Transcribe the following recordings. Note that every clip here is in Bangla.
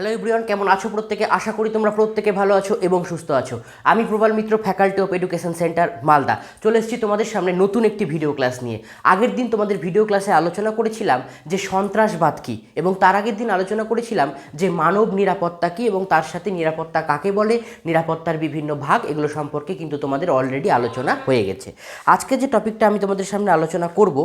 হ্যালো এভরিওয়ান, কেমন আছো প্রত্যেকে? আশা করি তোমরা প্রত্যেকে ভালো আছো এবং সুস্থ আছো। আমি Prabal Mitra faculty of education centre Malda. চলে এসেছি তোমাদের সামনে নতুন একটি ভিডিও ক্লাস নিয়ে। আগের দিন তোমাদের ভিডিও ক্লাসে আলোচনা করেছিলাম যে সন্ত্রাসবাদ কী এবং তার আগের দিন আলোচনা করেছিলাম যে মানব নিরাপত্তা কী এবং তার সাথে নিরাপত্তা কাকে বলে, নিরাপত্তার বিভিন্ন ভাগ, এগুলো সম্পর্কে কিন্তু তোমাদের অলরেডি আলোচনা হয়ে গেছে। আজকে যে টপিকটা আমি তোমাদের সামনে আলোচনা করব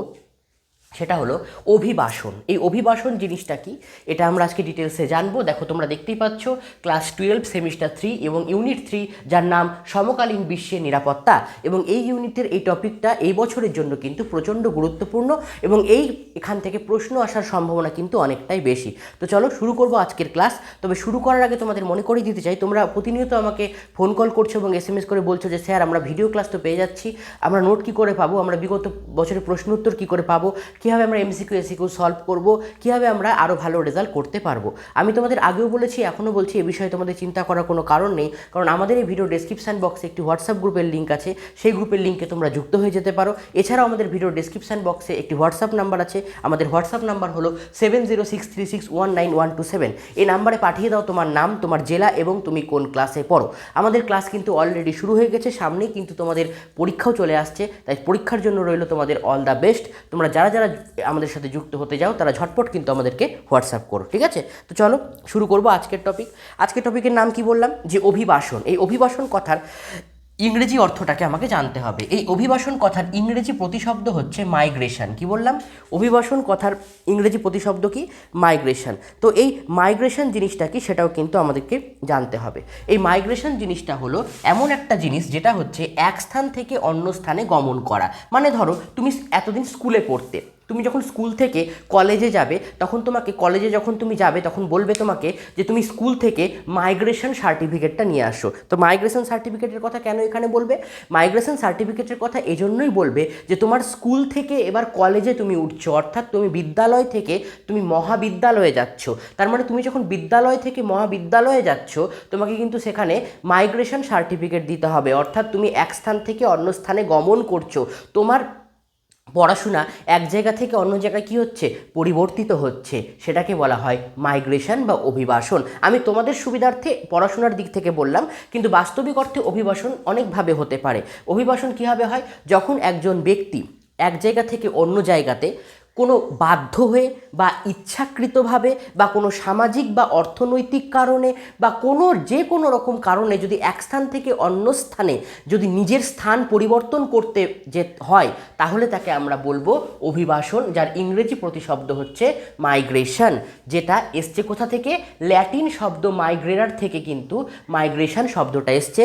সেটা হলো অভিবাসন। এই অভিবাসন জিনিসটা কি? এটা আমরা আজকে ডিটেলসে জানব। দেখো, তোমরা দেখতেই পাচ্ছ ক্লাস টুয়েলভ সেমিস্টার থ্রি এবং ইউনিট থ্রি যার নাম সমকালীন বিশ্বের নিরাপত্তা। এবং এই ইউনিটের এই টপিকটা এই বছরের জন্য কিন্তু প্রচণ্ড গুরুত্বপূর্ণ এবং এই এখান থেকে প্রশ্ন আসার সম্ভাবনা কিন্তু অনেকটাই বেশি। তো চলো, শুরু করব আজকের ক্লাস তবে শুরু করার আগে তোমাদের মনে করিয়ে দিতে চাই, তোমরা প্রতিনিয়ত আমাকে ফোন কল করছ এবং এস এম এস করে বলছো যে, স্যার, আমরা ভিডিও ক্লাস তো পেয়ে যাচ্ছি। আমরা নোট কী করে পাবো? আমরা বিগত বছরের প্রশ্ন উত্তর কী করে পাবো? কীভাবে আমরা এমসিকিউ এসিকিউ সলভ করব? কীভাবে আমরা আরও ভালো রেজাল্ট করতে পারব? আমি তোমাদের আগেও বলেছি, এখনও বলছি, এ বিষয়ে তোমাদের চিন্তা করার কোনো কারণ নেই। কারণ আমাদের এই ভিডিও ডেসক্রিপশান বক্সে একটি হোয়াটসঅ্যাপ গ্রুপের লিঙ্ক আছে। সেই গ্রুপের লিঙ্কে তোমরা যুক্ত হয়ে যেতে পারো। এছাড়াও আমাদের ভিডিও ডেসক্রিপশান বক্সে একটি হোয়াটসঅ্যাপ নাম্বার আছে। আমাদের হোয়াটসঅ্যাপ নাম্বার হলো seven zero six three six one nine one two seven এই নাম্বারে পাঠিয়ে দাও তোমার নাম, তোমার জেলা এবং তুমি কোন ক্লাসে পড়ো। আমাদের ক্লাস কিন্তু অলরেডি শুরু হয়ে গেছে, সামনেই কিন্তু তোমাদের পরীক্ষাও চলে আসছে। তাই পরীক্ষার জন্য রইল তোমাদের অল দ্য বেস্ট তোমরা যারা যারা আমাদের সাথে যুক্ত হতে যাও, তারা ঝটপট কিন্তু আমাদেরকে হোয়াটসঅ্যাপ করো, ঠিক আছে? তো চলো, শুরু করব আজকের টপিক আজকের টপিকের নাম কি বললাম? যে অভিবাসন। এই অভিবাসন কথার ইংরেজি অর্থটাকে আমাকে জানতে হবে। এই অভিবাসন কথার ইংরেজি প্রতিশব্দ হচ্ছে মাইগ্রেশন কি বললাম? অভিবাসন কথার ইংরেজি প্রতিশব্দ কি? মাইগ্রেশন তো এই মাইগ্রেশন জিনিসটা কি, সেটাও কিন্তু আমাদেরকে জানতে হবে। এই মাইগ্রেশন জিনিসটা হলো এমন একটা জিনিস, যেটা হচ্ছে এক স্থান থেকে অন্য স্থানে গমন করা। মানে ধরো, তুমি এতদিন স্কুলে পড়তে। তুমি যখন স্কুল থেকে কলেজে যাবে, তখন তোমাকে, কলেজে যখন তুমি যাবে, তখন বলবে তোমাকে যে তুমি স্কুল থেকে মাইগ্রেশন সার্টিফিকেটটা নিয়ে আসো। তো মাইগ্রেশন সার্টিফিকেটের কথা কেন এখানে বলবে? মাইগ্রেশন সার্টিফিকেটের কথা এজন্যই বলবে যে তোমার স্কুল থেকে এবার কলেজে তুমি উঠছো, অর্থাৎ তুমি বিদ্যালয় থেকে তুমি মহাবিদ্যালয়ে যাচ্ছ। তার মানে তুমি যখন বিদ্যালয় থেকে মহাবিদ্যালয়ে যাচ্ছ, তোমাকে কিন্তু সেখানে মাইগ্রেশন সার্টিফিকেট দিতে হবে। অর্থাৎ তুমি এক স্থান থেকে অন্য স্থানে গমন করছ। তোমার পড়াশোনা এক জায়গা থেকে অন্য জায়গায় কী হচ্ছে? পরিবর্তিত হচ্ছে। সেটাকে বলা হয় মাইগ্রেশন বা অভিবাসন। আমি তোমাদের সুবিধার্থে পড়াশোনার দিক থেকে বললাম, কিন্তু বাস্তবিক অর্থে অভিবাসন অনেকভাবে হতে পারে। অভিবাসন কীভাবে হয়? যখন একজন ব্যক্তি এক জায়গা থেকে অন্য জায়গাতে কোনো বাধ্য হয়ে বা ইচ্ছাকৃতভাবে বা কোনো সামাজিক বা অর্থনৈতিক কারণে বা কোনো যে কোনো রকম কারণে যদি এক স্থান থেকে অন্য স্থানে যদি নিজের স্থান পরিবর্তন করতে যে হয়, তাহলে তাকে আমরা বলব অভিবাসন, যার ইংরেজি প্রতিশব্দ হচ্ছে মাইগ্রেশন, যেটা এসছে কোথা থেকে? ল্যাটিন শব্দ মাইগ্রেরার থেকে কিন্তু মাইগ্রেশন শব্দটা এসছে।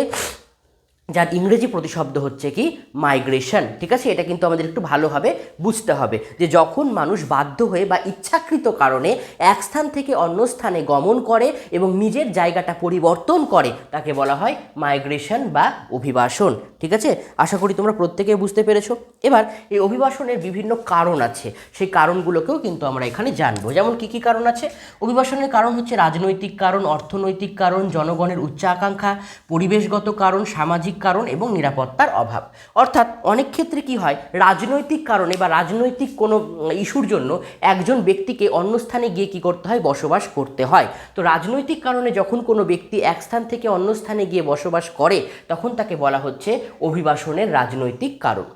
যার ইংরেজি প্রতিশব্দ হচ্ছে কি মাইগ্রেশন ঠিক আছে? এটা কিন্তু আমাদের একটু ভালোভাবে বুঝতে হবে যে যখন মানুষ বাধ্য হয়ে বা ইচ্ছাকৃত কারণে এক স্থান থেকে অন্য স্থানে গমন করে এবং নিজের জায়গাটা পরিবর্তন করে, তাকে বলা হয় মাইগ্রেশন বা অভিবাসন। ঠিক আছে? আশা করি তোমরা প্রত্যেকে বুঝতে পেরেছ। এবার এই অভিবাসনের বিভিন্ন কারণ আছে। সেই কারণগুলোকেও কিন্তু আমরা এখানে জানব। যেমন কি কি কারণ আছে? অভিবাসনের কারণ হচ্ছে রাজনৈতিক কারণ, অর্থনৈতিক কারণ, জনগণের উচ্চ আকাঙ্ক্ষা, পরিবেশগত কারণ, সামাজিক কারণ এবং নিরাপত্তার অভাব। অর্থাৎ অনেক ক্ষেত্রে কি হয়? রাজনৈতিক কারণে বা রাজনৈতিক কোনো ইস্যুর জন্য একজন ব্যক্তিকে অন্য স্থানে গিয়ে কি করতে হয়? বসবাস করতে হয়। তো রাজনৈতিক কারণে যখন কোনো ব্যক্তি এক স্থান থেকে অন্য স্থানে গিয়ে বসবাস করে, তখন তাকে বলা হচ্ছে অভিবাসনের রাজনৈতিক কারণ।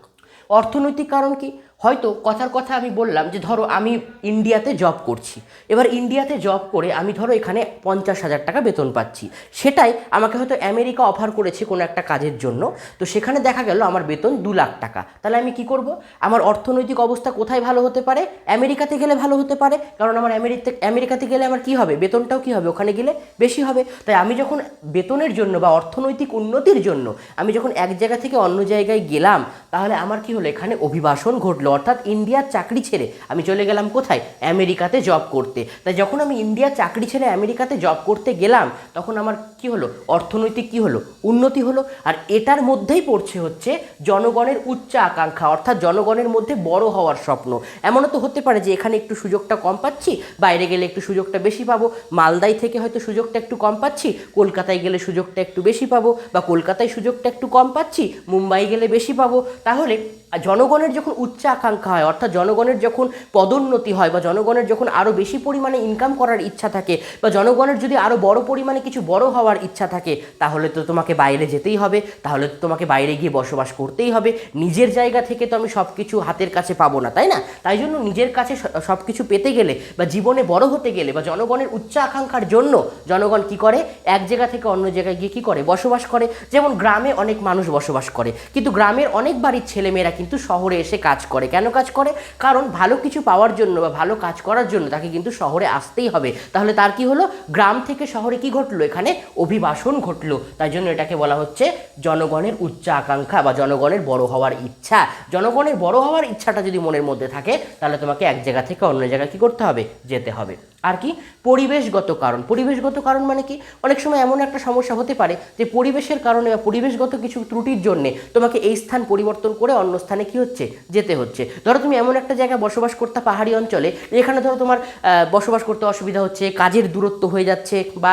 অর্থনৈতিক কারণ কি? হয়তো কথার কথা আমি বললাম যে ধরো আমি ইন্ডিয়াতে জব করছি। এবার ইন্ডিয়াতে জব করে আমি ধরো এখানে পঞ্চাশ হাজার টাকা বেতন পাচ্ছি। সেটাই আমাকে হয়তো আমেরিকা অফার করেছে কোনো একটা কাজের জন্য। তো সেখানে দেখা গেল আমার বেতন দু লাখ টাকা। তাহলে আমি কি করব? আমার অর্থনৈতিক অবস্থা কোথায় ভালো হতে পারে? আমেরিকাতে গেলে ভালো হতে পারে। কারণ আমার আমেরিকাতে আমেরিকাতে গেলে আমার কি হবে? বেতনটাও কি হবে? ওখানে গেলে বেশি হবে। তাই আমি যখন বেতনের জন্য বা অর্থনৈতিক উন্নতির জন্য আমি যখন এক জায়গা থেকে অন্য জায়গায় গেলাম, তাহলে আমার কি হলো? এখানে অভিবাসন ঘটলো। অর্থাৎ ইন্ডিয়ার চাকরি ছেড়ে আমি চলে গেলাম কোথায়? আমেরিকাতে জব করতে। তাই যখন আমি ইন্ডিয়ার চাকরি ছেড়ে আমেরিকাতে জব করতে গেলাম, তখন আমার কি হলো? অর্থনৈতিক কি হলো? উন্নতি হলো। আর এটার মধ্যেই পড়ছে হচ্ছে জনগণের উচ্চ আকাঙ্ক্ষা, অর্থাৎ জনগণের মধ্যে বড় হওয়ার স্বপ্ন। এমনও তো হতে পারে যে এখানে একটু সুযোগটা কম পাচ্ছি, বাইরে গেলে একটু সুযোগটা বেশি পাবো মালদাই থেকে হয়তো সুযোগটা একটু কম পাচ্ছি, কলকাতায় গেলে সুযোগটা একটু বেশি পাবো বা কলকাতায় সুযোগটা একটু কম পাচ্ছি, মুম্বাই গেলে বেশি পাবো। তাহলে জনগণের যখন উচ্চ আকাঙ্ক্ষা হয়, অর্থাৎ জনগণের যখন পদোন্নতি হয় বা জনগণের যখন আরও বেশি পরিমাণে ইনকাম করার ইচ্ছা থাকে বা জনগণের যদি আরও বড় পরিমাণে কিছু বড় হওয়ার ইচ্ছা থাকে, তাহলে তো তোমাকে বাইরে যেতেই হবে, তাহলে তো তোমাকে বাইরে গিয়ে বসবাস করতেই হবে। নিজের জায়গা থেকে তো আমি সব কিছু হাতের কাছে পাবো না, তাই না? তাই জন্য নিজের কাছে সব কিছু পেতে গেলে বা জীবনে বড় হতে গেলে বা জনগণের উচ্চ আকাঙ্ক্ষার জন্য জনগণ কি করে? এক জায়গা থেকে অন্য জায়গায় গিয়ে কি করে? বসবাস করে। যেমন গ্রামে অনেক মানুষ বসবাস করে, কিন্তু গ্রামের অনেক বাড়ির ছেলেমেয়েরা কিন্তু শহরে এসে কাজ করে। কেন কাজ করে? কারণ ভালো কিছু পাওয়ার জন্য বা ভালো কাজ করার জন্য তাকে কিন্তু শহরে আসতেই হবে। তাহলে তার কি হলো? গ্রাম থেকে শহরে কি ঘটলো? এখানে অভিবাসন ঘটলো। তাই জন্য এটাকে বলা হচ্ছে জনগণের উচ্চ আকাঙ্ক্ষা বা জনগণের বড় হওয়ার ইচ্ছা। জনগণের বড় হওয়ার ইচ্ছাটা যদি মনের মধ্যে থাকে, তাহলে তোমাকে এক জায়গা থেকে অন্য জায়গায় কি করতে হবে? যেতে হবে। আর কি? পরিবেশগত কারণ। পরিবেশগত কারণ মানে কি? অনেক সময় এমন একটা সমস্যা হতে পারে যে পরিবেশের কারণে বা পরিবেশগত কিছু ত্রুটির জন্যে তোমাকে এই স্থান পরিবর্তন করে অন্য স্থানে কি হচ্ছে? যেতে হচ্ছে। ধরো তুমি এমন একটা জায়গায় বসবাস করতে পাহাড়ি অঞ্চলে, যেখানে ধরো তোমার বসবাস করতে অসুবিধা হচ্ছে, কাজের দূরত্ব হয়ে যাচ্ছে বা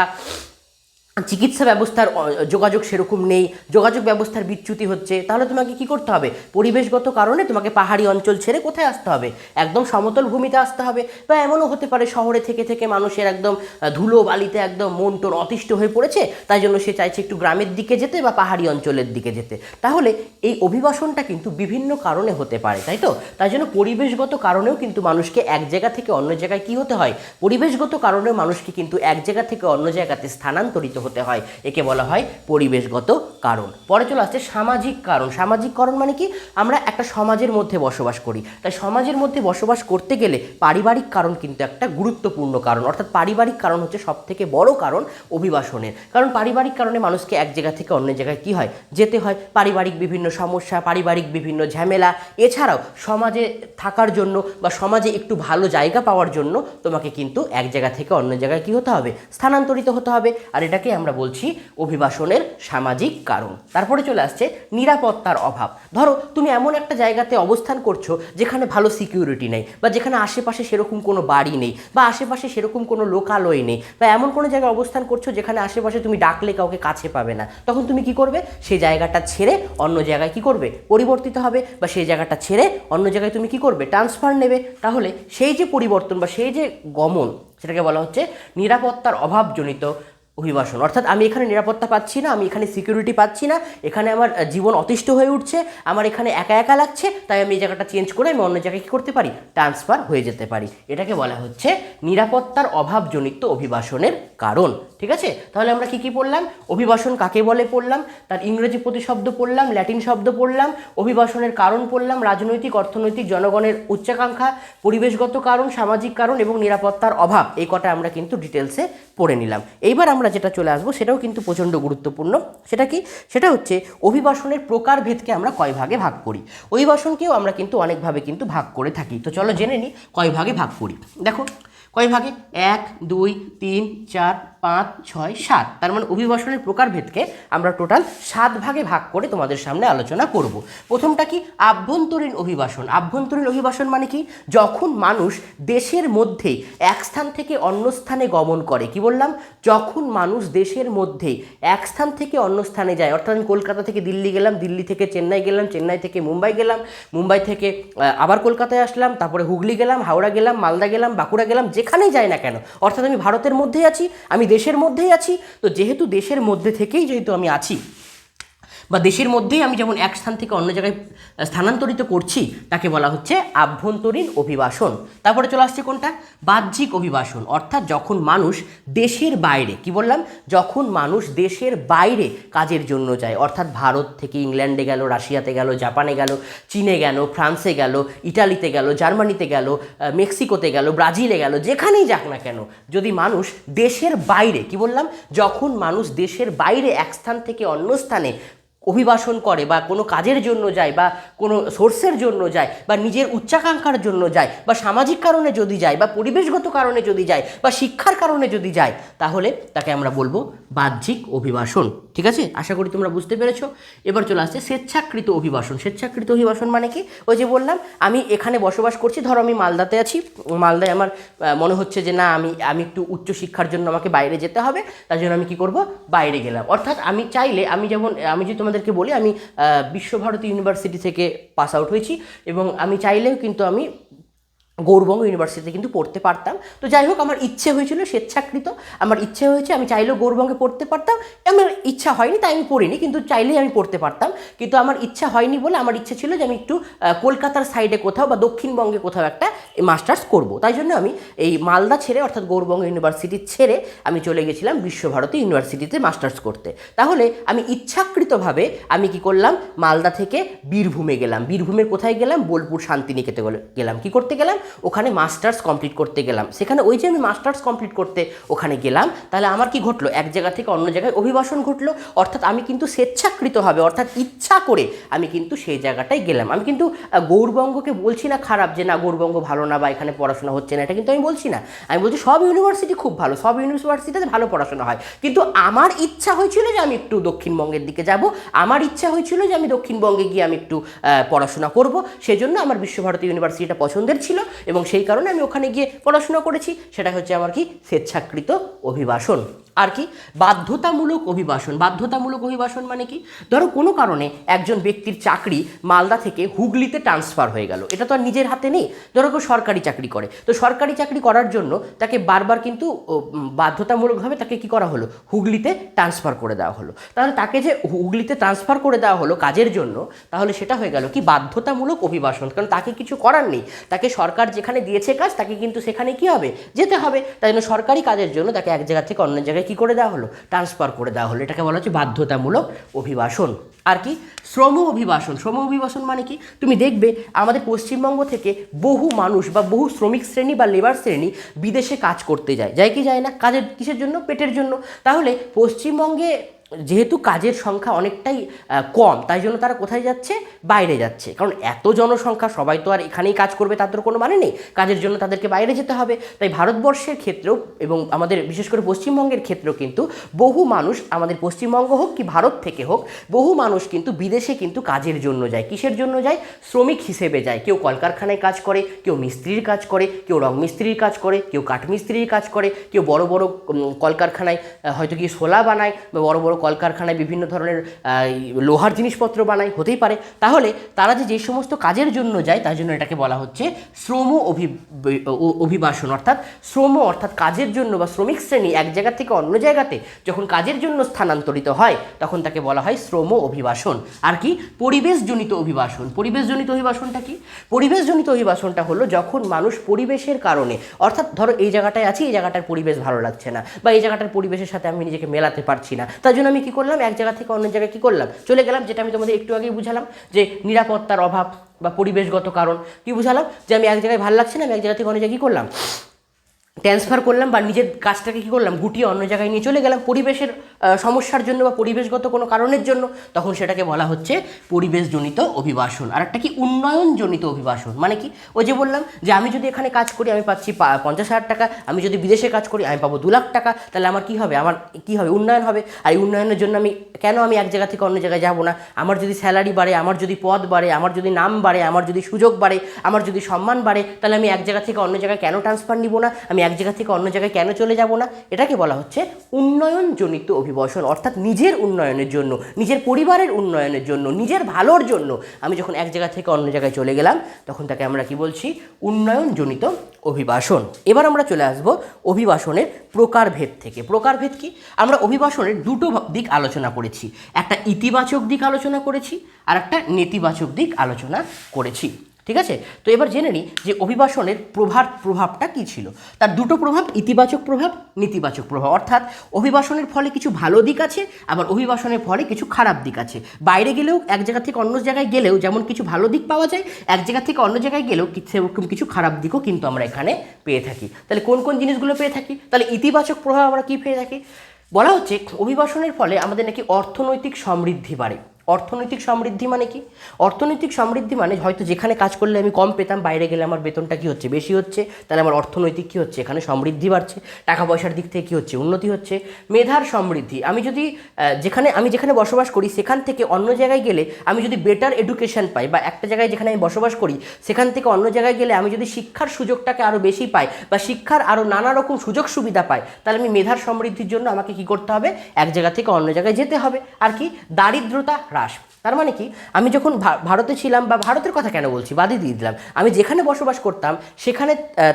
চিকিৎসা ব্যবস্থার যোগাযোগ সেরকম নেই, যোগাযোগ ব্যবস্থার বিচ্যুতি হচ্ছে, তাহলে তোমাকে কি করতে হবে? পরিবেশগত কারণে তোমাকে পাহাড়ি অঞ্চল ছেড়ে কোথায় আসতে হবে? একদম সমতল ভূমিতে আসতে হবে, বা এমনও হতে পারে শহরে থেকে থেকে মানুষের একদম ধুলো বালিতে একদম মন টন অতিষ্ঠ হয়ে পড়েছে, তাই জন্য সে চাইছে একটু গ্রামের দিকে যেতে বা পাহাড়ি অঞ্চলের দিকে যেতে। তাহলে এই অভিবাসনটা কিন্তু বিভিন্ন কারণে হতে পারে, তাই তো? তাই জন্য পরিবেশগত কারণেও কিন্তু মানুষকে এক জায়গা থেকে অন্য জায়গায় কি হতে হয়? পরিবেশগত কারণে মানুষকে কিন্তু এক জায়গা থেকে অন্য জায়গাতে স্থানান্তরিত হতে হয়। একে বলা হয় পরিবেশগত কারণ। পরে চলে আসছে সামাজিক কারণ। সামাজিক কারণ মানে কি? আমরা একটা সমাজের মধ্যে বসবাস করি। তাই সমাজের মধ্যে বসবাস করতে গেলে পারিবারিক কারণ কিন্তু একটা গুরুত্বপূর্ণ কারণ। অর্থাৎ পারিবারিক কারণ হচ্ছে সব থেকে বড় কারণ অভিবাসনের। কারণ পারিবারিক কারণে মানুষকে এক জায়গা থেকে অন্য জায়গায় কি হয়? যেতে হয়। পারিবারিক বিভিন্ন সমস্যা, পারিবারিক বিভিন্ন ঝামেলা। এছাড়াও সমাজে থাকার জন্য বা সমাজে একটু ভালো জায়গা পাওয়ার জন্য তোমাকে কিন্তু এক জায়গা থেকে অন্য জায়গায় কি হতে হবে? স্থানান্তরিত হতে হবে। আর এটাকে আমরা বলছি অভিবাসনের সামাজিক কারণ। তারপরে চলে আসছে নিরাপত্তার অভাব। ধরো, তুমি এমন একটা জায়গাতে অবস্থান করছ যেখানে ভালো সিকিউরিটি নেই বা যেখানে আশেপাশে সেরকম কোনো বাড়ি নেই বা আশেপাশে সেরকম কোনো লোকালয় নেই বা এমন কোনো জায়গায় অবস্থান করছ যেখানে আশেপাশে তুমি ডাকলে কাউকে কাছে পাবে না। তখন তুমি কি করবে? সেই জায়গাটা ছেড়ে অন্য জায়গায় কি করবে? পরিবর্তিত হবে বা সেই জায়গাটা ছেড়ে অন্য জায়গায় তুমি কি করবে? ট্রান্সফার নেবে। তাহলে সেই যে পরিবর্তন বা সেই যে গমন, সেটাকে বলা হচ্ছে নিরাপত্তার অভাবজনিত অভিবাসন। অর্থাৎ আমি এখানে নিরাপত্তা পাচ্ছি না, আমি এখানে সিকিউরিটি পাচ্ছি না, এখানে আমার জীবন অতিষ্ঠ হয়ে উঠছে, আমার এখানে একা একা লাগছে, তাই আমি এই জায়গাটা চেঞ্জ করে আমি অন্য জায়গায় কী করতে পারি? ট্রান্সফার হয়ে যেতে পারি। এটাকে বলা হচ্ছে নিরাপত্তার অভাবজনিত অভিবাসনের কারণ। ঠিক আছে? তাহলে আমরা কি কি পড়লাম? অভিবাসন কাকে বলে পড়লাম? তার ইংরেজি প্রতিশব্দ পড়লাম, ল্যাটিন শব্দ পড়লাম, অভিবাসনের কারণ পড়লাম, রাজনৈতিক, অর্থনৈতিক, জনগণের উচ্চাকাঙ্ক্ষা, পরিবেশগত কারণ, সামাজিক কারণ এবং নিরাপত্তার অভাব। এই কটা আমরা কিন্তু ডিটেলসে পড়ে নিলাম। এইবার আমরা যেটা চলে আসব, সেটাও কিন্তু প্রচণ্ড গুরুত্বপূর্ণ। সেটা কি? সেটা হচ্ছে অভিবাসনের প্রকারভেদকে আমরা কয় ভাগে ভাগ করি? অভিবাসনকেও আমরা কিন্তু অনেকভাবে কিন্তু ভাগ করে থাকি। তো চলো জেনে নিই কয় ভাগে ভাগ করি? দেখো, কয় ভাগে? এক, দুই, তিন, চার পাঁচ, ছয়, সাত। তার মানে অভিবাসনের প্রকারভেদকে আমরা টোটাল সাত ভাগে ভাগ করে তোমাদের সামনে আলোচনা করব। প্রথমটা কি? আভ্যন্তরীণ অভিবাসন। আভ্যন্তরীণ অভিবাসন মানে কি? যখন মানুষ দেশের মধ্যেই এক স্থান থেকে অন্য স্থানে গমন করে। কি বললাম? যখন মানুষ দেশের মধ্যেই এক স্থান থেকে অন্য স্থানে যায়। অর্থাৎ আমি কলকাতা থেকে দিল্লি গেলাম, দিল্লি থেকে চেন্নাই গেলাম, চেন্নাই থেকে মুম্বাই গেলাম, মুম্বাই থেকে আবার কলকাতায় আসলাম, তারপরে হুগলি গেলাম, হাওড়া গেলাম, মালদা গেলাম, বাঁকুড়া গেলাম, যেখানেই যাই না কেন। অর্থাৎ আমি ভারতের মধ্যেই আছি, আমি দেশের মধ্যেই আছি। তো যেহেতু দেশের মধ্যে থেকেই যেহেতু আমি আছি বা দেশের মধ্যেই আমি যেমন এক স্থান থেকে অন্য জায়গায় স্থানান্তরিত করছি, তাকে বলা হচ্ছে আভ্যন্তরীণ অভিবাসন। তারপরে চলে আসছে কোনটা? বাহ্যিক অভিবাসন। অর্থাৎ যখন মানুষ দেশের বাইরে, কি বললাম? যখন মানুষ দেশের বাইরে কাজের জন্য যায়, অর্থাৎ ভারত থেকে ইংল্যান্ডে গেল, রাশিয়াতে গেল, জাপানে গেল, চীনে গেল, ফ্রান্সে গেল, ইটালিতে গেল, জার্মানিতে গেল মেক্সিকোতে গেল, ব্রাজিলে গেল, যেখানেই যাক না কেন, যদি মানুষ দেশের বাইরে, কি বললাম? যখন মানুষ দেশের বাইরে এক স্থান থেকে অন্য স্থানে অভিবাসন করে বা কোনো কাজের জন্য যায় বা কোনো সোর্সের জন্য যায় বা নিজের উচ্চাকাঙ্ক্ষার জন্য যায় বা সামাজিক কারণে যদি যায় বা পরিবেশগত কারণে যদি যায় বা শিক্ষার কারণে যদি যায়, তাহলে তাকে আমরা বলব বাহ্যিক অভিবাসন। ঠিক আছে? আশা করি তোমরা বুঝতে পেরেছ। এবার চলে আসছে স্বেচ্ছাকৃত অভিবাসন। স্বেচ্ছাকৃত অভিবাসন মানে কি? ওই যে বললাম, আমি এখানে বসবাস করছি। ধরো, আমি মালদাতে আছি। মালদায় আমার মনে হচ্ছে যে না, আমি আমি একটু উচ্চ শিক্ষার জন্য আমাকে বাইরে যেতে হবে। তার জন্য আমি কি করব? বাইরে গেলাম। অর্থাৎ আমি চাইলে, আমি যেমন, আমি যদি তোমাদেরকে বলি, আমি বিশ্বভারতী ইউনিভার্সিটি থেকে পাস আউট হয়েছি এবং আমি চাইলেও কিন্তু আমি গৌরবঙ্গ ইউনিভার্সিটিতে কিন্তু পড়তে পারতাম। তো যাই হোক, আমার ইচ্ছে হয়েছিল স্বেচ্ছাকৃত। আমার ইচ্ছে হয়েছে আমি চাইলেও গৌরবঙ্গে পড়তে পারতাম। আমার ইচ্ছা হয়নি, তাই আমি পড়িনি, কিন্তু চাইলেই আমি পড়তে পারতাম। কিন্তু আমার ইচ্ছা হয়নি বলে আমার ইচ্ছে ছিল যে আমি একটু কলকাতার সাইডে কোথাও বা দক্ষিণবঙ্গে কোথাও একটা মাস্টার্স করব। তাই জন্য আমি এই মালদা ছেড়ে, অর্থাৎ গৌরবঙ্গ ইউনিভার্সিটি ছেড়ে আমি চলে গেছিলাম বিশ্বভারতী ইউনিভার্সিটিতে মাস্টার্স করতে। তাহলে আমি ইচ্ছাকৃতভাবে আমি কি করলাম, মালদা থেকে বীরভূমে গেলাম। বীরভূমের কোথায় গেলাম? বোলপুর শান্তিনিকেতনে গেল- গেলাম। কি করতে গেলাম? ওখানে মাস্টার্স কমপ্লিট করতে গেলাম। সেখানে ওই যে আমি মাস্টার্স কমপ্লিট করতে ওখানে গেলাম, তাহলে আমার কি ঘটলো? এক জায়গা থেকে অন্য জায়গায় অভিবাসন ঘটলো, অর্থাৎ আমি কিন্তু স্বেচ্ছাকৃতভাবে অর্থাৎ ইচ্ছা করে আমি কিন্তু সেই জায়গাটায় গেলাম। আমি কিন্তু গৌরবঙ্গকে বলছি না খারাপ যে, না, গৌরবঙ্গ ভালো না বা এখানে পড়াশোনা হচ্ছে না। এটা কিন্তু আমি বলছি না। আমি বলছি, সব ইউনিভার্সিটি খুব ভালো, সব ইউনিভার্সিটিতে ভালো পড়াশোনা হয়। কিন্তু আমার ইচ্ছা হয়েছিল যে, আমি একটু দক্ষিণবঙ্গের দিকে যাব। আমার ইচ্ছা হয়েছিল যে, আমি দক্ষিণবঙ্গে গিয়ে আমি একটু পড়াশোনা করব। সেজন্য আমার বিশ্বভারতী ইউনিভার্সিটিটা পছন্দের ছিল। এবং সেই কারণে আমি ওখানে গিয়ে পড়াশোনা করেছি। সেটা হচ্ছে আমার কি স্বেচ্ছাকৃত অভিবাসন। আর কি? বাধ্যতামূলক অভিবাসন। বাধ্যতামূলক অভিবাসন মানে কি? ধরো কোনো কারণে একজন ব্যক্তির চাকরি মালদা থেকে হুগলিতে ট্রান্সফার হয়ে গেল। এটা তো আর নিজের হাতে নেই। ধরো কেউ সরকারি চাকরি করে। তো সরকারি চাকরি করার জন্য তাকে বারবার কিন্তু বাধ্যতামূলকভাবে তাকে কি করা হলো? হুগলিতে ট্রান্সফার করে দেওয়া হলো। তাহলে তাকে যে হুগলিতে ট্রান্সফার করে দেওয়া হলো কাজের জন্য, তাহলে সেটা হয়ে গেল কি? বাধ্যতামূলক অভিবাসন। কারণ তাকে কিছু করার নেই। তাকে সরকার যেখানে দিয়েছে কাজ, তাকে কিন্তু সেখানে কি হবে? যেতে হবে। তাই জন্য সরকারি কাজের জন্য তাকে এক জায়গা থেকে অন্য জায়গায় কি করে দেওয়া হলো? ট্রান্সফার করে দেওয়া হলো। এটাকে বলা হচ্ছে বাধ্যতামূলক অভিবাসন। আর কি? শ্রম অভিবাসন। শ্রম অভিবাসন মানে কি? তুমি দেখবে আমাদের পশ্চিমবঙ্গ থেকে বহু মানুষ বা বহু শ্রমিক শ্রেণি বা লেবার শ্রেণি বিদেশে কাজ করতে যায়। যায় কি যায় না? কাজের, কিসের জন্য? পেটের জন্য। তাহলে পশ্চিমবঙ্গে যেহেতু কাজের সংখ্যা অনেকটাই কম, তাই জন্য তারা কোথায় যাচ্ছে? বাইরে যাচ্ছে। কারণ এত জনসংখ্যা, সবাই তো আর এখানেই কাজ করবে, তার তো কোনো মানে নেই। কাজের জন্য তাদেরকে বাইরে যেতে হবে। তাই ভারতবর্ষের ক্ষেত্রেও এবং আমাদের, বিশেষ করে পশ্চিমবঙ্গের ক্ষেত্রেও কিন্তু বহু মানুষ, আমাদের পশ্চিমবঙ্গ হোক কি ভারত থেকে হোক, বহু মানুষ কিন্তু বিদেশে কিন্তু কাজের জন্য যায়। কিসের জন্য যায়? শ্রমিক হিসেবে যায়। কেউ কলকারখানায় কাজ করে, কেউ মিস্ত্রির কাজ করে, কেউ রং মিস্ত্রির কাজ করে, কেউ কাঠমিস্ত্রির কাজ করে, কেউ বড় বড় কলকারখানায় হয়তো কি সোলা বানায় বা বড় বড় কলকারখানায় বিভিন্ন ধরনের লোহার জিনিসপত্র বানায়, হতেই পারে। তাহলে তারা যে যে সমস্ত কাজের জন্য যায়, তার জন্য এটাকে বলা হচ্ছে শ্রম অভি অভিবাসন। অর্থাৎ শ্রম অর্থাৎ কাজের জন্য বা শ্রমিক শ্রেণি এক জায়গা থেকে অন্য জায়গাতে যখন কাজের জন্য স্থানান্তরিত হয়, তখন তাকে বলা হয় শ্রম অভিবাসন। আর কি? পরিবেশজনিত অভিবাসন। পরিবেশজনিত অভিবাসনটা কি? পরিবেশজনিত অভিবাসনটা হলো যখন মানুষ পরিবেশের কারণে, অর্থাৎ ধরো এই জায়গাটায় আছি, এই জায়গাটার পরিবেশ ভালো লাগছে না, বা এই জায়গাটার পরিবেশের সাথে আমি নিজেকে মেলাতে পারছি না, তার জন্য আমি কি করলাম? এক জায়গা থেকে অন্য জায়গায় কি করলাম? চলে গেলাম, যেটা আমি তোমাদের একটু আগেই বুঝালাম, যে নিরাপত্তার অভাব বা পরিবেশগত কারণ। কি বুঝালাম? যে আমি এক জায়গায় ভালো লাগছে না, আমি এক জায়গা থেকে অন্য জায়গায় কী করলাম? ট্রান্সফার করলাম বা নিজের কাজটাকে কী করলাম গুটিয়ে অন্য জায়গায় নিয়ে চলে গেলাম পরিবেশের সমস্যার জন্য বা পরিবেশগত কোনো কারণের জন্য, তখন সেটাকে বলা হচ্ছে পরিবেশজনিত অভিবাসন। আর একটা কি উন্নয়নজনিত অভিবাসন? মানে কি? ওই যে বললাম যে আমি যদি এখানে কাজ করি, আমি পাচ্ছি পঞ্চাশ হাজার টাকা, আমি যদি বিদেশে কাজ করি, আমি পাবো দু লাখ টাকা, তাহলে আমার কি হবে? আমার কি হবে? উন্নয়ন হবে। আর এই উন্নয়নের জন্য আমি কেন আমি এক জায়গা থেকে অন্য জায়গায় যাব না? আমার যদি স্যালারি বাড়ে, আমার যদি পদ বাড়ে, আমার যদি নাম বাড়ে, আমার যদি সুযোগ বাড়ে, আমার যদি সম্মান বাড়ে, তাহলে আমি এক জায়গা থেকে অন্য জায়গায় কেন ট্রান্সফার নিব না? আমি এক জায়গা থেকে অন্য জায়গায় কেন চলে যাব না? এটাকে বলা হচ্ছে উন্নয়নজনিত অভিবাসন, অর্থাৎ নিজের উন্নয়নের জন্য, নিজের পরিবারের উন্নয়নের জন্য, নিজের ভালোর জন্য। আমি যখন এক জায়গা থেকে অন্য জায়গায় চলে গেলাম, তখন তাকে আমরা কি বলছি? উন্নয়নজনিত অভিবাসন। এবার আমরা চলে আসব অভিবাসনের প্রকারভেদ থেকে। প্রকারভেদ কি? আমরা অভিবাসনের দুটো দিক আলোচনা করেছি। একটা ইতিবাচক দিক আলোচনা করেছি আর একটা নেতিবাচক দিক আলোচনা করেছি। ঠিক আছে? তো এবার জেনে নিই যে অভিবাসনের প্রভাব প্রভাবটা কী ছিল। তার দুটো প্রভাব, ইতিবাচক প্রভাব, নেতিবাচক প্রভাব। অর্থাৎ অভিবাসনের ফলে কিছু ভালো দিক আছে, আবার অভিবাসনের ফলে কিছু খারাপ দিক আছে। বাইরে গেলেও এক জায়গা থেকে অন্য জায়গায় গেলেও যেমন কিছু ভালো দিক পাওয়া যায়, এক জায়গা থেকে অন্য জায়গায় গেলেও সেরকম কিছু খারাপ দিকও কিন্তু আমরা এখানে পেয়ে থাকি। তাহলে কোন কোন জিনিসগুলো পেয়ে থাকি? তাহলে ইতিবাচক প্রভাব আমরা কী পেয়ে থাকি? বলা হচ্ছে অভিবাসনের ফলে আমাদের নাকি অর্থনৈতিক সমৃদ্ধি বাড়ে। অর্থনৈতিক সমৃদ্ধি মানে কি? অর্থনৈতিক সমৃদ্ধি মানে হয়তো যেখানে কাজ করলে আমি কম পেতাম, বাইরে গেলে আমার বেতনটা কি হচ্ছে? বেশি হচ্ছে, তাহলে আমার অর্থনৈতিক কি হচ্ছে? এখানে সমৃদ্ধি বাড়ছে, টাকা পয়সার দিক থেকে কি হচ্ছে? উন্নতি হচ্ছে, মেধার সমৃদ্ধি। আমি যদি যেখানে, আমি যেখানে বসবাস করি, সেখান থেকে অন্য জায়গায় গেলে আমি যদি বেটার এডুকেশন পাই বা একটা জায়গায় যেখানে আমি বসবাস করি, সেখান থেকে অন্য জায়গায় গেলে আমি যদি শিক্ষার সুযোগটাকে আরও বেশি পাই বা শিক্ষার আরও নানা রকম সুযোগ সুবিধা পাই, তাহলে আমি মেধার সমৃদ্ধির জন্য আমাকে কি করতে হবে? এক জায়গা থেকে অন্য জায়গায় যেতে হবে। আর কি? দারিদ্রতা হ্রাস তার মানে কি? আমি যখন ভারতে ছিলাম বা ভারতের কথা কেন বলছি? বাদই দিয়ে দিলাম। আমি যেখানে বসবাস করতাম, সেখানে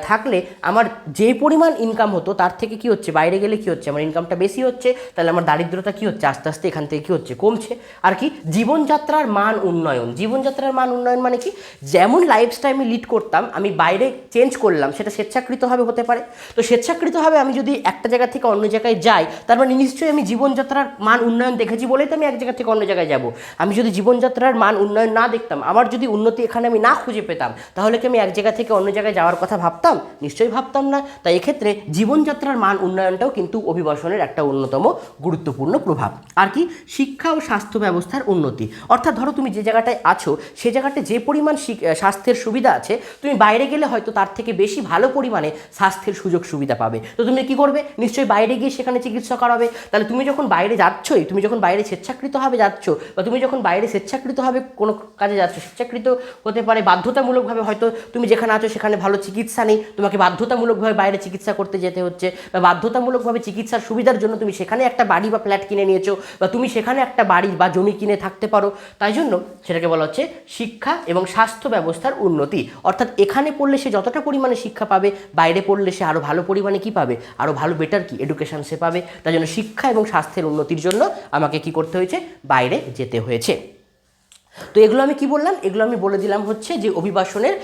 থাকলে আমার যে পরিমাণ ইনকাম হতো, তার থেকে কি হচ্ছে? বাইরে গেলে কি হচ্ছে? আমার ইনকামটা বেশি হচ্ছে, তাহলে আমার দারিদ্রতা কি হচ্ছে? আস্তে আস্তে এখান থেকে কি হচ্ছে? কমছে। আর কি? জীবনযাত্রার মান উন্নয়ন। জীবনযাত্রার মান উন্নয়ন মানে কি? যেমন লাইফস্টাইল আমি লিড করতাম, আমি বাইরে চেঞ্জ করলাম, সেটা স্বেচ্ছাকৃতভাবে হতে পারে। তো স্বেচ্ছাকৃতভাবে আমি যদি একটা জায়গা থেকে অন্য জায়গায় যাই, তার মানে নিশ্চয়ই আমি জীবনযাত্রার মান উন্নয়ন দেখেছি বলেই তো আমি এক জায়গা থেকে অন্য জায়গায় যাব। আমি যদি জীবনযাত্রার মান উন্নয়ন না দেখতাম, আমার যদি উন্নতি এখানে আমি না খুঁজে পেতাম, তাহলে কি আমি এক জায়গা থেকে অন্য জায়গায় যাওয়ার কথা ভাবতাম? নিশ্চয়ই ভাবতাম না। তাই এক্ষেত্রে জীবনযাত্রার মান উন্নয়নটাও কিন্তু অভিবাসনের একটা অন্যতম গুরুত্বপূর্ণ প্রভাব। আর কি? শিক্ষা ও স্বাস্থ্য ব্যবস্থার উন্নতি। অর্থাৎ ধরো তুমি যে জায়গাটায় আছো, সে জায়গাটায় যে পরিমাণ স্বাস্থ্যের সুবিধা আছে, তুমি বাইরে গেলে হয়তো তার থেকে বেশি ভালো পরিমাণে স্বাস্থ্যের সুযোগ সুবিধা পাবে। তো তুমি কি করবে? নিশ্চয়ই বাইরে গিয়ে সেখানে চিকিৎসা করাবে। তাহলে তুমি যখন বাইরে যাচ্ছই, তুমি যখন বাইরে স্বেচ্ছাকৃতভাবে যাচ্ছ বা তুমি যখন বাইরে স্বেচ্ছাকৃতভাবে কোনো কাজে যাচ্ছ, স্বেচ্ছাকৃত হতে পারে বাধ্যতামূলকভাবে হয়তো তুমি যেখানে আছো সেখানে ভালো চিকিৎসা নেই, তোমাকে বাধ্যতামূলকভাবে বাইরে চিকিৎসা করতে যেতে হচ্ছে, বা বাধ্যতামূলকভাবে চিকিৎসার সুবিধার জন্য তুমি সেখানে একটা বাড়ি বা ফ্ল্যাট কিনে নিয়েছো, বা তুমি সেখানে একটা বাড়ি বা জমি কিনে থাকতে পারো, তাই জন্য সেটাকে বলা হচ্ছে শিক্ষা এবং স্বাস্থ্য ব্যবস্থার উন্নতি। অর্থাৎ এখানে পড়লে সে যতটা পরিমাণে শিক্ষা পাবে, বাইরে পড়লে সে আরও ভালো পরিমাণে কি পাবে আরও ভালো বেটার কি এডুকেশন সে পাবে। তাই জন্য শিক্ষা এবং স্বাস্থ্যের উন্নতির জন্য আমাকে কি করতে হয়েছে? বাইরে যেতে হয়েছে। তো এগুলো আমি কি বললাম? এগুলো আমি বলে দিলাম হচ্ছে যে অভিবাসনের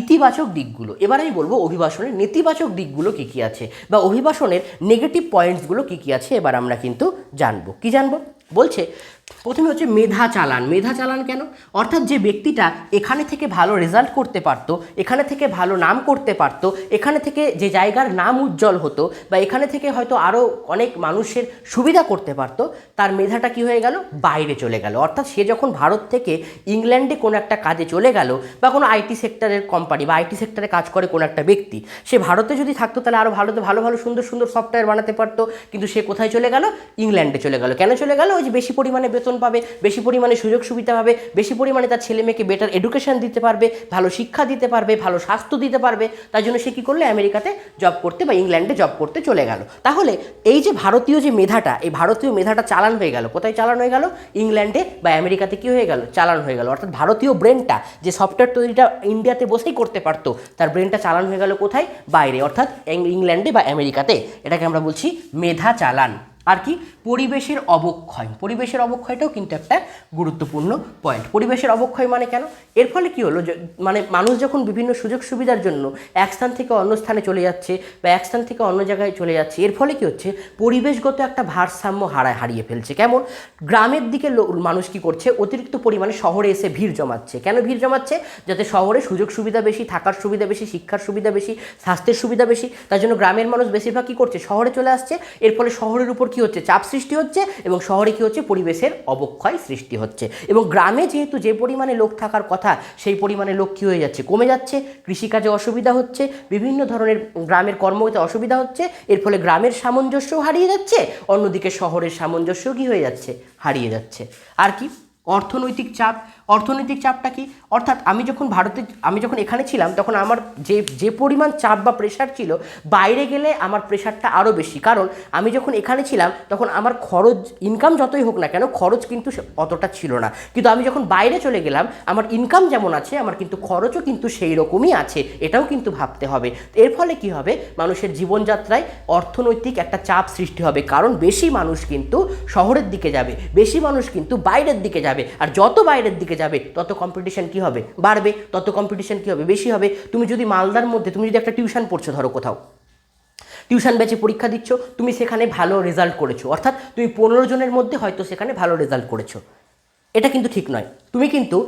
ইতিবাচক দিকগুলো। এবার আমি বলব অভিবাসনের নেতিবাচক দিকগুলো কী কী আছে বা অভিবাসনের নেগেটিভ পয়েন্টসগুলো কী কী আছে, এবার আমরা কিন্তু জানব। কি জানব? বলছে প্রথমে হচ্ছে মেধা চালান। মেধা চালান কেন? অর্থাৎ যে ব্যক্তিটা এখানে থেকে ভালো রেজাল্ট করতে পারতো, এখানে থেকে ভালো নাম করতে পারতো, এখানে থেকে যে জায়গার নাম উজ্জ্বল হতো বা এখানে থেকে হয়তো আরও অনেক মানুষের সুবিধা করতে পারতো, তার মেধাটা কি হয়ে গেল? বাইরে চলে গেল। অর্থাৎ সে যখন ভারত থেকে ইংল্যান্ডে কোনো একটা কাজে চলে গেল বা কোনো আইটি সেক্টরের কোম্পানি বা আইটি সেক্টরে কাজ করে কোনো একটা ব্যক্তি, সে ভারতে যদি থাকতো তাহলে আরও ভারতে ভালো ভালো, সুন্দর সুন্দর সফটওয়্যার বানাতে পারতো, কিন্তু সে কোথায় চলে গেল? ইংল্যান্ডে চলে গেল। কেন চলে গেল? ওই যে বেশি পরিমাণে বেতন পাবে, বেশি পরিমাণে সুযোগ সুবিধা পাবে, বেশি পরিমাণে তার ছেলে মেয়েকে বেটার এডুকেশন দিতে পারবে, ভালো শিক্ষা দিতে পারবে, ভালো স্বাস্থ্য দিতে পারবে। তাই জন্য সে কী করলে? আমেরিকাতে জব করতে বা ইংল্যান্ডে জব করতে চলে গেল। তাহলে এই যে ভারতীয় যে মেধাটা, এই ভারতীয় মেধাটা চালান হয়ে গেল। কোথায় চালান হয়ে গেল? ইংল্যান্ডে বা আমেরিকাতে কী হয়ে গেল? চালান হয়ে গেল। অর্থাৎ ভারতীয় ব্রেনটা যে সফটওয়্যার তৈরিটা ইন্ডিয়াতে বসেই করতে পারতো, তার ব্রেনটা চালান হয়ে গেল কোথায়? বাইরে। অর্থাৎ ইংল্যান্ডে বা আমেরিকাতে। এটাকে আমরা বলছি মেধা চালান। আর কি? পরিবেশের অবক্ষয়। পরিবেশের অবক্ষয়টাও কিন্তু একটা গুরুত্বপূর্ণ পয়েন্ট পরিবেশের অবক্ষয় মানে কেন? এর ফলে কী হলো? মানে মানুষ যখন বিভিন্ন সুযোগ সুবিধার জন্য এক স্থান থেকে অন্য স্থানে চলে যাচ্ছে বা এক স্থান থেকে অন্য জায়গায় চলে যাচ্ছে, এর ফলে কি হচ্ছে? পরিবেশগত একটা ভারসাম্য হারায় হারিয়ে ফেলছে। কেমন? গ্রামের দিকে মানুষ কি করছে? অতিরিক্ত পরিমাণে শহরে এসে ভিড় জমাচ্ছে। কেন ভিড় জমাচ্ছে? যাতে শহরে সুযোগ সুবিধা বেশি, থাকার সুবিধা বেশি, শিক্ষার সুবিধা বেশি, স্বাস্থ্যের সুবিধা বেশি, তার জন্য গ্রামের মানুষ বেশিরভাগ কী করছে? শহরে চলে আসছে। এর ফলে শহরের উপর কি হচ্ছে? চাপ সৃষ্টি হচ্ছে এবং শহরে কি হচ্ছে? পরিবেশের অবক্ষয় সৃষ্টি হচ্ছে। এবং গ্রামে যেহেতু যে পরিমাণে লোক থাকার কথা, সেই পরিমাণে লোক কী হয়ে যাচ্ছে? কমে যাচ্ছে, কৃষিকাজে অসুবিধা হচ্ছে, বিভিন্ন ধরনের গ্রামের কর্মতে অসুবিধা হচ্ছে, এর ফলে গ্রামের সামঞ্জস্যও হারিয়ে যাচ্ছে, অন্যদিকে শহরের সামঞ্জস্যও কী হয়ে যাচ্ছে? হারিয়ে যাচ্ছে। আর কি? অর্থনৈতিক চাপ অর্থনৈতিক চাপটা কি? অর্থাৎ আমি যখন ভারতে, আমি যখন এখানে ছিলাম, তখন আমার যে যে পরিমাণ চাপ বা প্রেশার ছিল, বাইরে গেলে আমার প্রেশারটা আরও বেশি। কারণ আমি যখন এখানে ছিলাম, তখন আমার খরচ ইনকাম যতই হোক না কেন, খরচ কিন্তু অতটা ছিল না। কিন্তু আমি যখন বাইরে চলে গেলাম, আমার ইনকাম যেমন আছে, আমার কিন্তু খরচও কিন্তু সেই রকমই আছে, এটাও কিন্তু ভাবতে হবে। এর ফলে কি হবে? মানুষের জীবনযাত্রায় অর্থনৈতিক একটা চাপ সৃষ্টি হবে। কারণ বেশি মানুষ কিন্তু শহরের দিকে যাবে, বেশি মানুষ কিন্তু বাইরের দিকে যাবে। আর যত বাইরের দিকে যাবে, তত কম্পিটিশন কী হবে? বাড়বে, তত কম্পিটিশন কী হবে? বেশি হবে? তুমি যদি মালদার মধ্যে, তুমি যদি একটা টিউশন পড়ছো, ধরো কোথাও। টিউশন ব্যাচে পরীক্ষা দিচ্ছ, তুমি সেখানে ভালো রেজাল্ট করেছ। অর্থাৎ তুমি পনেরো জনের মধ্যে হয়তো সেখানে ভালো রেজাল্ট করেছ। এটা কিন্তু ঠিক নয়। তুমি কিন্তু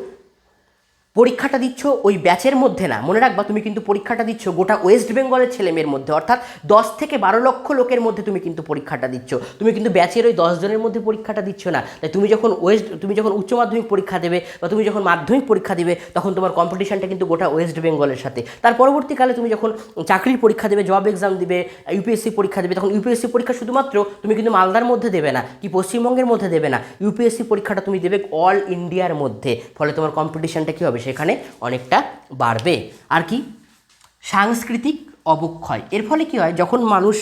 পরীক্ষাটা দিচ্ছ ওই ব্যাচের মধ্যে না। মনে রাখবা, তুমি কিন্তু পরীক্ষাটা দিচ্ছ গোটা ওয়েস্ট বেঙ্গলের ছেলেমেয়ের মধ্যে। অর্থাৎ দশ থেকে বারো লক্ষ লোকের মধ্যে তুমি কিন্তু পরীক্ষাটা দিচ্ছ। তুমি কিন্তু ব্যাচের ওই জনের মধ্যে পরীক্ষাটা দিচ্ছ না। তাই তুমি যখন ওয়েস্ট তুমি যখন উচ্চ মাধ্যমিক পরীক্ষা দেবে বা তুমি যখন মাধ্যমিক পরীক্ষা দেবে, তখন তোমার কম্পিটিশনটা কিন্তু গোটা ওয়েস্ট বেঙ্গলের সাথে। তার পরবর্তীকালে তুমি যখন চাকরির পরীক্ষা দেবে জব এক্সাম দিবে ইউপিএসসি পরীক্ষা দেবে, তখন ইউপিএসসি পরীক্ষা শুধুমাত্র তুমি কিন্তু মালদার মধ্যে দেবে না, কি পশ্চিমবঙ্গের মধ্যে দেবে না। ইউপিএসসি পরীক্ষাটা তুমি দেবে অল ইন্ডিয়ার মধ্যে। ফলে তোমার কম্পিটিশনটা কী হবে? সেখানে অনেকটা বাড়বে। আর কি? সাংস্কৃতিক অবক্ষয়। এর ফলে কি হয়? যখন মানুষ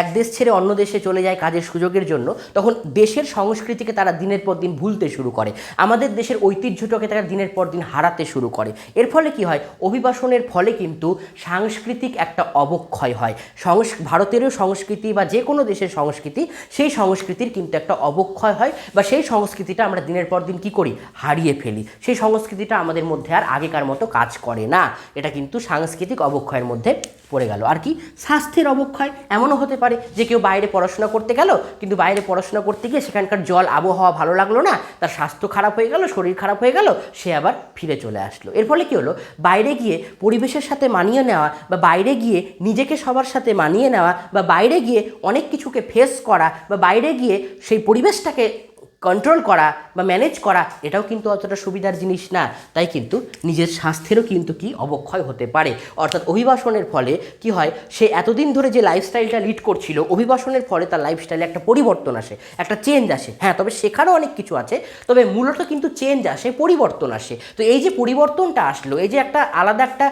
এক দেশ ছেড়ে অন্য দেশে চলে যায় কাজের সুযোগের জন্য, তখন দেশের সংস্কৃতিকে তারা দিনের পর দিন ভুলতে শুরু করে। আমাদের দেশের ঐতিহ্যটাকে তারা দিনের পর দিন হারাতে শুরু করে। এর ফলে কি হয়? অভিবাসনের ফলে কিন্তু সাংস্কৃতিক একটা অবক্ষয় হয়। সংস, ভারতেরও সংস্কৃতি বা যে কোনো দেশের সংস্কৃতি, সেই সংস্কৃতির কিন্তু একটা অবক্ষয় হয় বা সেই সংস্কৃতিটা আমরা দিনের পর দিন কি করি? হারিয়ে ফেলি। সেই সংস্কৃতিটা আমাদের মধ্যে আর আগেকার মতো কাজ করে না। এটা কিন্তু সাংস্কৃতিক অবক্ষয়ের মধ্যে পড়ে গেল। আর কি? স্বাস্থ্যের অবক্ষয় এমনও হতে পারে যে কেউ বাইরে পড়াশোনা করতে গেল, কিন্তু বাইরে পড়াশোনা করতে গিয়ে সেখানকার জল, আবহাওয়া ভালো লাগল না, তার স্বাস্থ্য খারাপ হয়ে গেল, শরীর খারাপ হয়ে গেল, সে আবার ফিরে চলে আসলো। এর ফলে কী হলো? বাইরে গিয়ে পরিবেশের সাথে মানিয়ে নেওয়া বা বাইরে গিয়ে নিজেকে সবার সাথে মানিয়ে নেওয়া বা বাইরে গিয়ে অনেক কিছুকে ফেস করা বা বাইরে গিয়ে সেই পরিবেশটাকে কন্ট্রোল করা বা ম্যানেজ করা, এটাও কিন্তু অতটা সুবিধার জিনিস না। তাই কিন্তু নিজের স্বাস্থ্যেরও কিন্তু কি অবক্ষয় হতে পারে। অর্থাৎ অভিবাসনের ফলে কি হয়, সে এতদিন ধরে যে লাইফস্টাইলটা লিড করছিল, অভিবাসনের ফলে তার লাইফস্টাইলে একটা পরিবর্তন আসে, একটা চেঞ্জ আসে। হ্যাঁ তবে সেখানেও অনেক কিছু আছে, তবে মূলত কিন্তু চেঞ্জ আসে, পরিবর্তন আসে। তো এই যে পরিবর্তনটা আসলো, এই যে একটা আলাদা একটা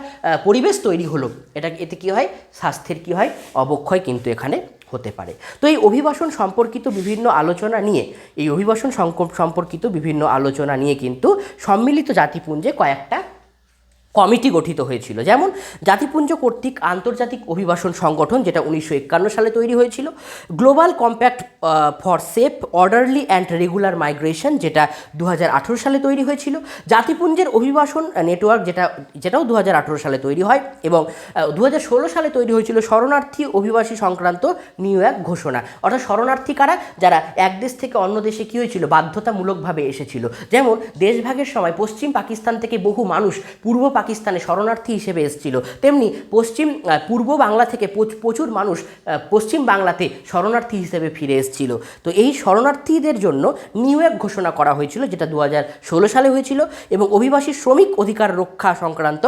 পরিবেশ তৈরি হলো, এটা এতে কি হয়? স্বাস্থ্যের কি হয়? অবক্ষয় কিন্তু এখানে হতে পারে। তো এই অভিবাসন সম্পর্কিত বিভিন্ন আলোচনা নিয়ে, এই অভিবাসন সম্পর্কিত বিভিন্ন আলোচনা নিয়ে কিন্তু সম্মিলিত জাতিপুঞ্জে কয়েকটা কমিটি গঠিত হয়েছিল। যেমন জাতিপুঞ্জ কর্তৃক আন্তর্জাতিক অভিবাসন সংগঠন, যেটা উনিশশো একান্ন সালে তৈরি হয়েছিল। Global compact for safe, orderly and regular migration, যেটা দু হাজার আঠেরো সালে তৈরি হয়েছিল। জাতিপুঞ্জের অভিবাসন নেটওয়ার্ক, যেটা, যেটাও দু হাজার আঠেরো সালে তৈরি হয় এবং দু হাজার ষোলো সালে তৈরি হয়েছিল শরণার্থী অভিবাসী সংক্রান্ত নিউ এক ঘোষণা। অর্থাৎ শরণার্থী কারা? যারা এক দেশ থেকে অন্য দেশে কী হয়েছিল? বাধ্যতামূলকভাবে এসেছিল। যেমন, দেশভাগের সময় পশ্চিম পাকিস্তান থেকে বহু মানুষ পূর্ব পাকিস্তানে শরণার্থী হিসেবে এসেছিল। তেমনি পশ্চিম পূর্ব বাংলা থেকে প্রচুর মানুষ পশ্চিম বাংলাতে শরণার্থী হিসেবে ফিরে এসেছিল। তো এই শরণার্থীদের জন্য নিউ এক ঘোষণা করা হয়েছিল, যেটা দু সালে হয়েছিল এবং অভিবাসী শ্রমিক অধিকার রক্ষা সংক্রান্ত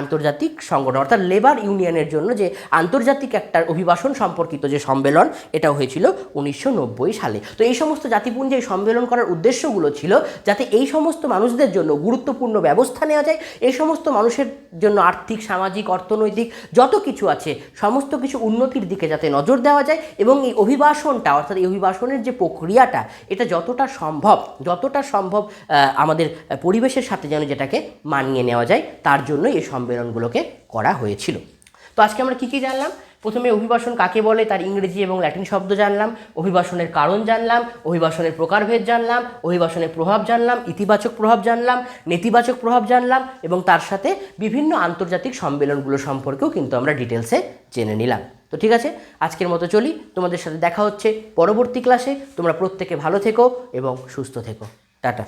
আন্তর্জাতিক সংগঠন, অর্থাৎ লেবার ইউনিয়নের জন্য যে আন্তর্জাতিক একটা অভিবাসন সম্পর্কিত যে সম্মেলন এটা হয়েছিল উনিশশো নব্বই সালে। তো এই সমস্ত জাতিপুঞ্জে এই সম্মেলন করার উদ্দেশ্যগুলো ছিল যাতে এই সমস্ত মানুষদের জন্য গুরুত্বপূর্ণ ব্যবস্থা নেওয়া যায়, এই সমস্ত মানুষের জন্য আর্থিক, সামাজিক, অর্থনৈতিক যত কিছু আছে, সমস্ত কিছু উন্নতির দিকে যাতে নজর দেওয়া যায় এবং এই অভিবাসনটা, অর্থাৎ এই অভিবাসনের যে প্রক্রিয়াটা, এটা যতটা সম্ভব যতটা সম্ভব আমাদের পরিবেশের সাথে যেন যেটাকে মানিয়ে নেওয়া যায়, তার জন্যই এই সম্মেলনগুলোকে করা হয়েছিল। তো আজকে আমরা কী কী জানলাম? প্রথমে অভিবাসন কাকে বলে? তার ইংরেজি এবং ল্যাটিন শব্দ জানলাম, অভিবাসনের কারণ জানলাম, অভিবাসনের প্রকারভেদ জানলাম, অভিবাসনের প্রভাব জানলাম, ইতিবাচক প্রভাব জানলাম, নেতিবাচক প্রভাব জানলাম এবং তার সাথে বিভিন্ন আন্তর্জাতিক সম্মেলনগুলো সম্পর্কেও কিন্তু আমরা ডিটেলসে জেনে নিলাম। তো ঠিক আছে, আজকের মতো চলি। তোমাদের সাথে দেখা হচ্ছে পরবর্তী ক্লাসে তোমরা প্রত্যেকে ভালো থেকো এবং সুস্থ থেকো। টাটা।